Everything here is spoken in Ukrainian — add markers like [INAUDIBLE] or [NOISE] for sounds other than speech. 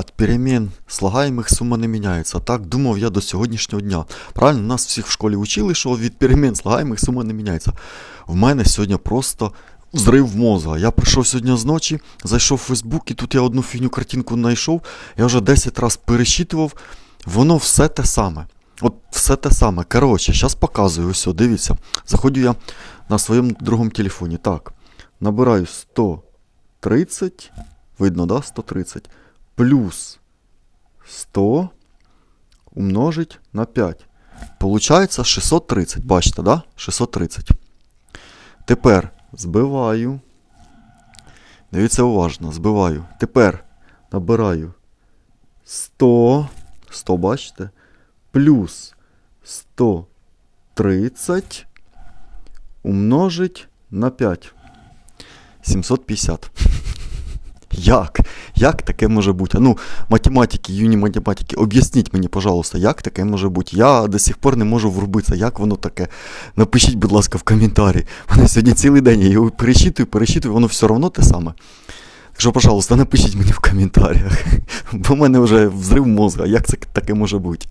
От перемен слагаємих сума не міняється. Так думав я до сьогоднішнього дня. Правильно, нас всіх в школі вчили, що від перемен слагаємих сума не міняється. В мене сьогодні просто взрив мозга. Я прийшов сьогодні з ночі, зайшов в Фейсбук, і тут я одну фігню картинку знайшов. Я вже 10 разів пересчитував. Воно все те саме. От все те саме. Коротше, зараз показую. Ось, дивіться. Заходжу я на своєму другому телефоні. Так. Набираю 130. Видно, да? 130. Плюс 100 умножить на 5. Получається 630. Бачите, да? 630. Тепер збиваю. Дивіться уважно, збиваю. Тепер набираю 100. 100, бачите? Плюс 130 умножить на 5. 750. Як? Як таке може бути? Ну, математики, юні математики, об'ясніть мені, пожалуйста, як таке може бути? Я до сих пор не можу врубитися, як воно таке. Напишіть, будь ласка, в коментарі. Мене сьогодні цілий день я його перечитую, перечитую, воно все одно те саме. Так що, пожалуйста, напишіть мені в коментарях, [LAUGHS] бо в мене вже взрив мозга, як це таке може бути.